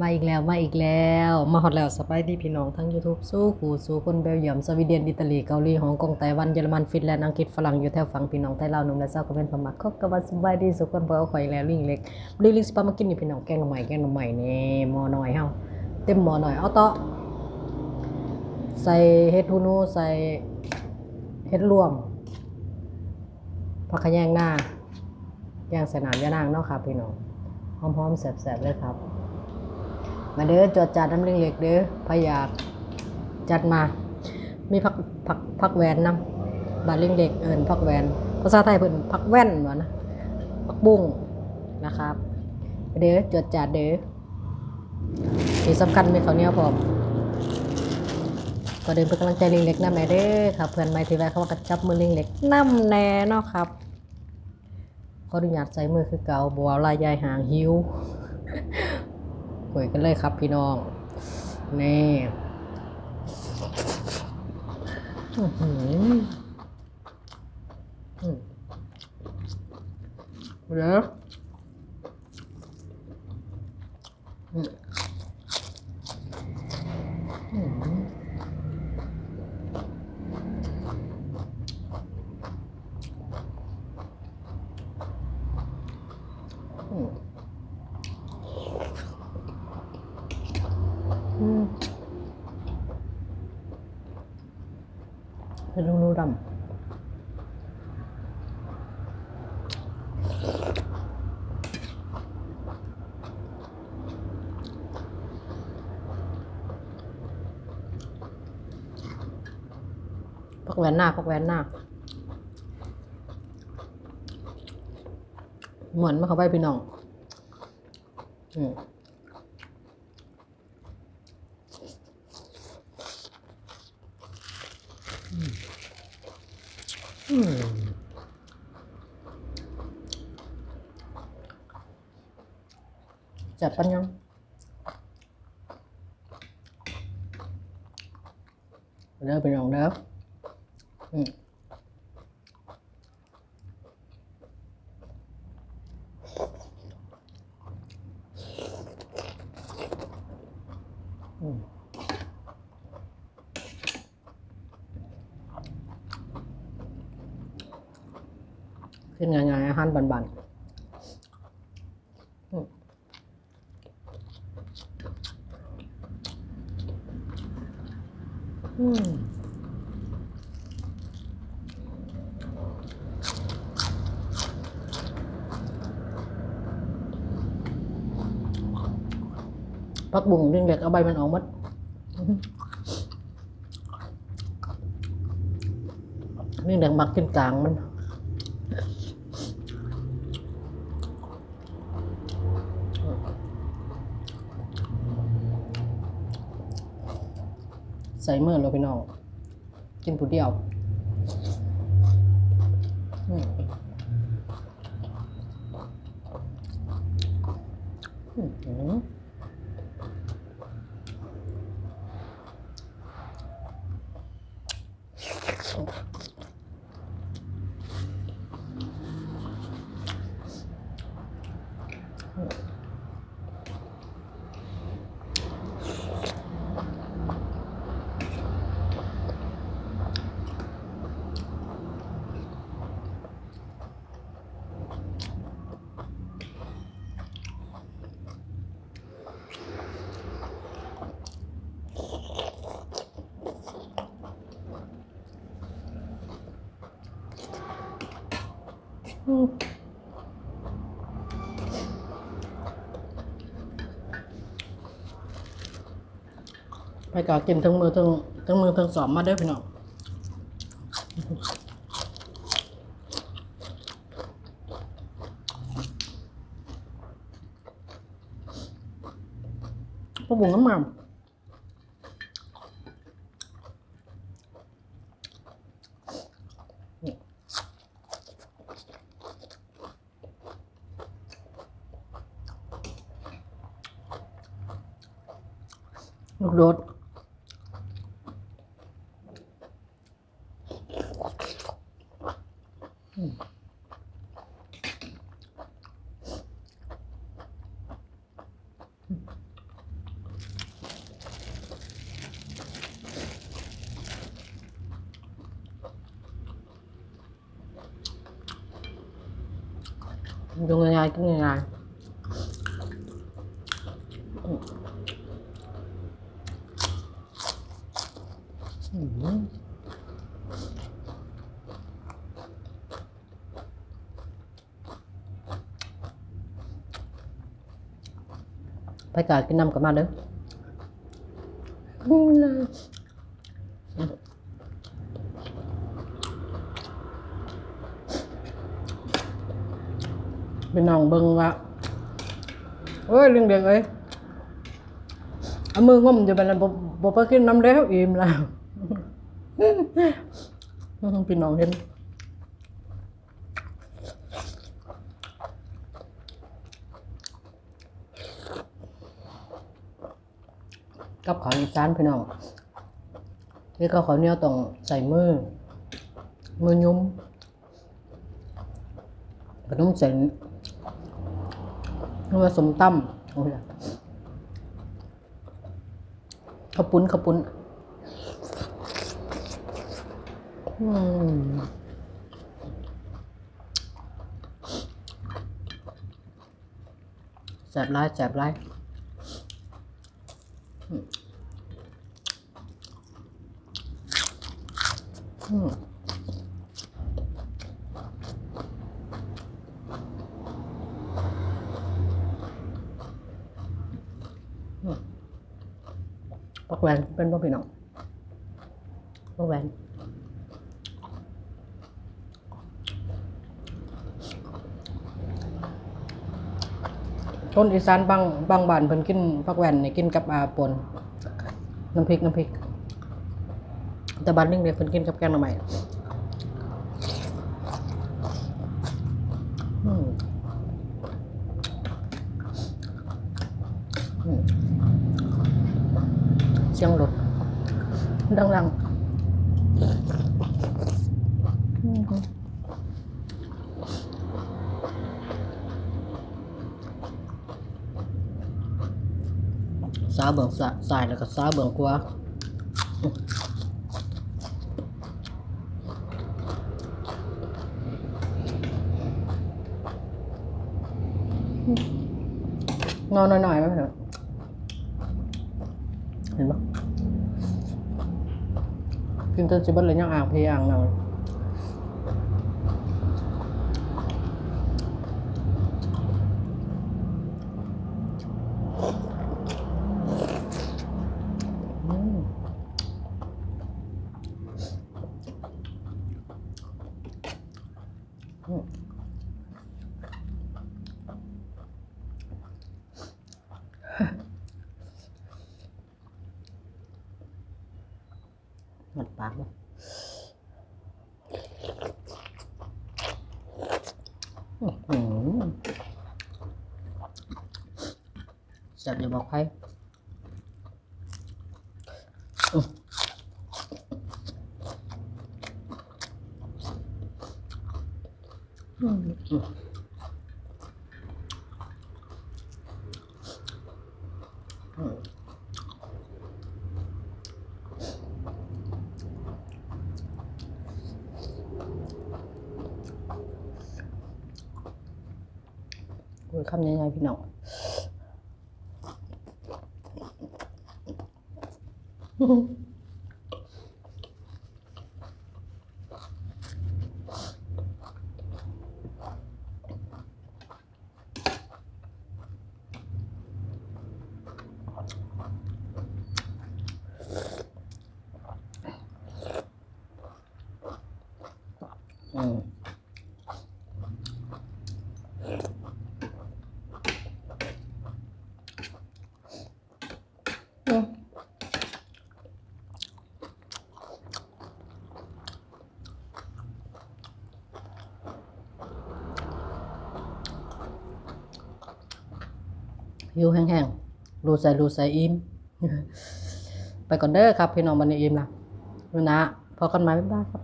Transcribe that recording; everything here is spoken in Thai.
มาอีกแล้วมาอีกแล้ว มาฮอดแล้วสบายดีพี่น้องทั้ง YouTube สู้ขูสู้คนเบลเยียมสวีเดนอิตาลีเกาหลีฮ่องกงไต้หวันเยอรมันฟินแลนด์อังกฤษฝรั่งอยู่แถวฝั่งพี่น้องไทยลาวหนุ่มและสาวก็เป็นพม่าครบกับว่าสบายดีสุขคนบ่เอาข่อยแล้วลิงเล็กลิงลิงสปามากินนี่พี่น้องแกงหน่อไม้แกงหน่อไม้นี่หม้อน้อยเฮาเต็มหม้อน้อยเอาต่อใส่เห็ดฮูนูใส่เห็ดรวมผักขะแยงหน้าย่างใส่น้ำยานางเนาะครับพี่น้องหอมๆแซ่บๆเลยครับ มาเด้อจอดจัดน้ำเล็กเล็กเด้อพยากจัดมา มีพักพักพักแวนนํบาเล็กเล็กเอิญพักแวนภาษาไทยเพิ่นพักแว่นวะนะพักบุ้งนะครับมาเด้อจอดจัดเด้อที่สำคัญมีข้าวเหนียวพร้อมก็เดินเป็นกำลังใจเล็กเล็กนะแม่เด้อครับเพื่อนไม่ที่แวะเขามากระจับมือเล็กเล็กน้ำแน่เนาะครับขออนุญาตใส่มือคือเก่าบัวลายยายหางหิว คุยกันเลยครับพี่น้อง นี่หืมเดี๋ยวอืมอืมอืม อืม เป็นรูนูดำพักแวนหน้าพักแวนหน้าเหมือนมาเขาไปพี่น้อง อืม อืมจับปันยังเด้ อเป็นรองเด้ออืมอืมขึ้นง่ายๆอาหารบันๆอืมพักบุ้งเรื่งเล็กเอาใบมันออกหมดเรื่งเด็กมักกินกลางมัน ใส่มือเราไปน้อง กินผู้เดียวอืม ไปก่อกินทั้งมือทั้งทั้งมือทั้งสอมมาเด้พี่น้องพวกบุ๋งน้ำมัน ลูกโดดดูง่ายๆกินง่ายๆ อืมไปกากินน้ำกับมาเด้ออืมเป็นน้องเบิ่งว่ เราต้องมอยู่เป็นอะไรบ่บ่ไปกินน้ำแล้วอิ่มแล้วพี่น้องเห็นกับข้าวอีสานพี่น้องที่เขาข้าวเหนียวต้องใส่มือ มือยุ้มขนมเส้นหรือว่าสมตำโอ้ยข้าวปุ้นข้าวปุ้นอืม แสบร้ายแสบร้ายอืมปักแหวนเป็นพ่อพี่น้องปักแหวน คนอีสานบางบางบ้านเพิ่นกินปักแหวนนี่กินกับอาปนน้ำพริกน้ำพริก แต่บ้านนึงเนี่ยเพิ่นกินกับแกงหน่อไม้อืมอืมเสียงรถดังๆอืม สาเบิ่งสะสายแล้วก็สาเบิ่งกว่านอนหน่อยๆไหมเถอะเห็นปะกินจนสิเบัดเลยยังอ่างเพยอ่างนางอืมอืม หมดปากเลยอื้อหือแซ่บอย่าบอกใครอื้ออืมอืมอืมโอ้ยคำยังไง พี่น้องอื หิวแห้งๆรูใส่รูใส่อิ่มไปก่อนเด้อครับพี่น้องบันนี้อิ่มละนะพอกันไหมบ๊ายบายครับ